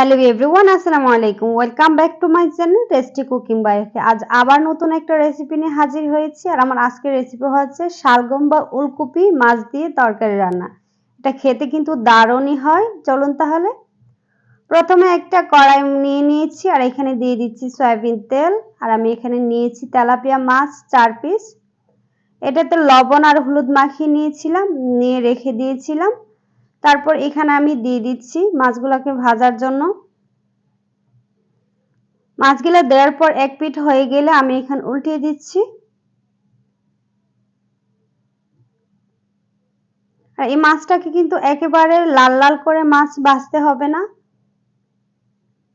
Hello everyone আসসালামু আলাইকুম welcome back to my channel tasty cooking by আজ আবার নতুন একটা রেসিপি নিয়ে হাজির হয়েছি আর আমার আজকের রেসিপি হচ্ছে শালগম বা উলকপি মাছ দিয়ে তরকারি রান্না। এটা খেতে কিন্তু দারুণই হয়। চলুন তাহলে। প্রথমে একটা কড়াই নিয়ে নিয়েছি আর এখানে দিয়ে দিচ্ছি সয়াবিন তেল। আর আমি এখানে নিয়েছি তেলাপিয়া মাছ চার পিস এটাতে লবণ আর হলুদ মাখিয়ে নিয়েছিলাম, নিয়ে রেখে দিয়েছিলাম। তারপর এখানে আমি দিয়ে দিচ্ছি মাছগুলোকে ভাজার জন্য। মাছগুলো দেওয়ার পর এক পিঠ হয়ে গেলে আমি এখানে উল্টিয়ে দিচ্ছি। আর এই মাছটাকে কিন্তু একেবারে লাল লাল করে মাছ বাছতে হবে না।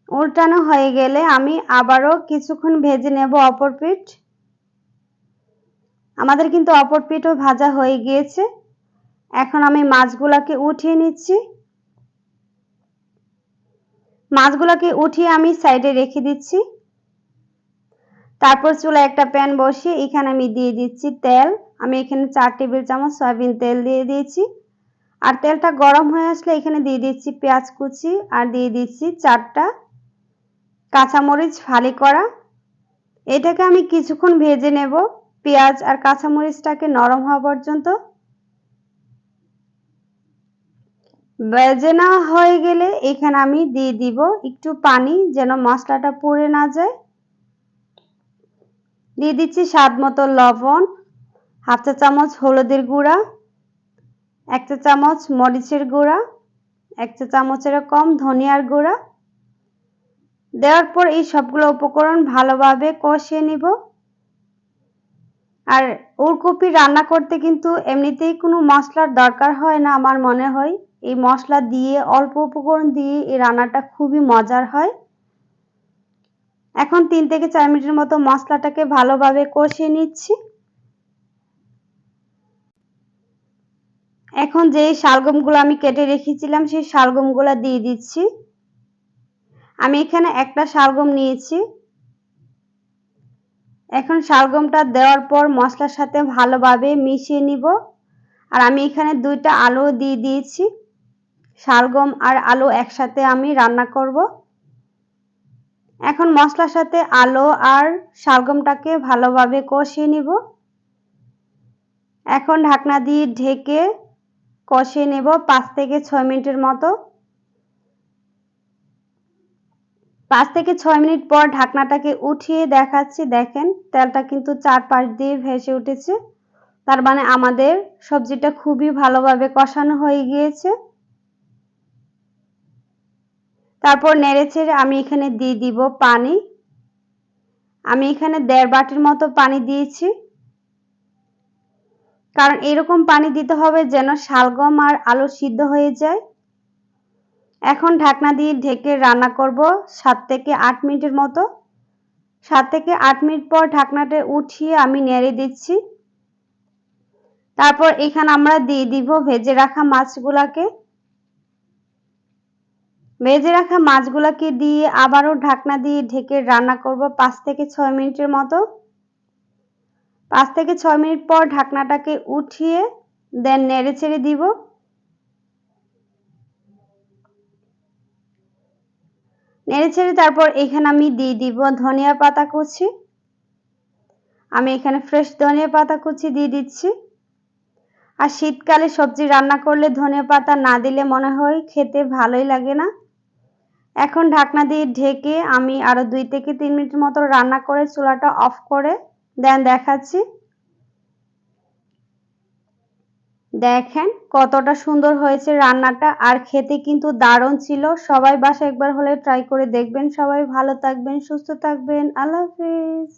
উল্টানো হয়ে গেলে আমি আবারও কিছুক্ষণ ভেজে নেব অপর পিঠ। আমাদের কিন্তু অপর পিঠও ভাজা হয়ে গিয়েছে। এখন আমি মাছগুলাকে উঠিয়ে নিচ্ছি। মাছগুলোকে উঠিয়ে আমি সাইডে রেখে দিচ্ছি। তারপর চুলা একটা প্যান বসিয়ে এখানে আমি দিয়ে দিচ্ছি তেল। আমি এখানে চার টেবিল চামচ সয়াবিন তেল দিয়ে দিয়েছি। আর তেলটা গরম হয়ে আসলে এখানে দিয়ে দিচ্ছি পেঁয়াজ কুচি আর দিয়ে দিচ্ছি চারটা কাঁচামরিচ ফালি করা। এটাকে আমি কিছুক্ষণ ভেজে নেব। পেঁয়াজ আর কাঁচামরিচটাকে নরম হওয়া পর্যন্ত নেওয়া হয়ে গেলে এখানে আমি দিয়ে দিব একটু পানি যেন মশলাটা পুড়ে না যায়। দিয়ে দিচ্ছি স্বাদ মতো লবণ, হাফ চা চামচ হলুদের গুঁড়া, এক চা চামচ মরিচের গুঁড়া, এক চা চামচের কম ধনিয়ার গুঁড়া। দেওয়ার পর এই সবগুলো উপকরণ ভালোভাবে কষিয়ে নিব। আর ওলকপি রান্না করতে কিন্তু এমনিতেই কোনো মশলার দরকার হয় না আমার মনে হয়। এই মশলা দিয়ে, অল্প উপকরণ দিয়ে এই রান্নাটা খুবই মজার হয়। এখন তিন থেকে চার মিনিটের মতো মশলাটাকে ভালোভাবে কষিয়ে নিচ্ছি। এখন যে শালগমগুলো আমি কেটে রেখেছিলাম, সেই শালগমগুলো দিয়ে দিচ্ছি। আমি এখানে একটা শালগম নিয়েছি। এখন শালগমটা দেওয়ার পর মশলার সাথে ভালোভাবে মিশিয়ে নিব। আর আমি এখানে দুইটা আলু দিয়ে দিয়েছি। শালগম আর আলু একসাথে আমি রান্না করব। এখন মশলার সাথে আলু আর শালগমটাকে ভালোভাবে কষিয়ে নিব। এখন ঢাকনা দিয়ে ঢেকে কষিয়ে নেব পাঁচ থেকে ছয় মিনিটের মতো। পাঁচ থেকে ছয় মিনিট পর ঢাকনাটাকে উঠিয়ে দেখাচ্ছি। দেখেন, তেলটা কিন্তু চারপাশ দিয়ে ভেসে উঠেছে। তার মানে আমাদের সবজিটা খুবই ভালোভাবে কষানো হয়ে গিয়েছে। তারপর নেড়ে ছেড়ে আমি এখানে দিয়ে দিব পানি। আমি এখানে দেড় বাটির মতো পানি দিয়েছি। কারণ এরকম পানি দিতে হবে যেন শালগম আর আলু সিদ্ধ হয়ে যায়। এখন ঢাকনা দিয়ে ঢেকে রান্না করব সাত থেকে আট মিনিটের মতো। সাত থেকে আট মিনিট পর ঢাকনাটা উঠিয়ে আমি নেড়ে দিচ্ছি। তারপর এখানে আমরা দিয়ে দিব ভেজে রাখা মাছগুলাকে। ভেজে রাখা মাছগুলোকে দিয়ে আবারও ঢাকনা দিয়ে ঢেকে রান্না করব পাঁচ থেকে ছয় মিনিটের মতো। পাঁচ থেকে ছয় মিনিট পর ঢাকনাটাকে উঠিয়ে দেন নেড়ে ছেড়ে দিব। নেড়ে ছেড়ে তারপর এখানে আমি দিয়ে দিব ধনিয়া পাতা কুচি। আমি এখানে ফ্রেশ ধনিয়া পাতা কুচি দিয়ে দিচ্ছি। আর শীতকালে সবজি রান্না করলে ধনিয়া পাতা না দিলে মনে হয় খেতে ভালোই লাগে না। এখন ঢাকনা দিয়ে ঢেকে আমি আরও দুই থেকে তিন মিনিট মতো রান্না করে চুলাটা অফ করে দেন দেখাচ্ছি। দেখেন কতটা সুন্দর হয়েছে রান্নাটা, আর খেতে কিন্তু দারুণ ছিল। সবাই বাসা একবার হলে ট্রাই করে দেখবেন। সবাই ভালো থাকবেন, সুস্থ থাকবেন। আল্লাহ হাফিজ।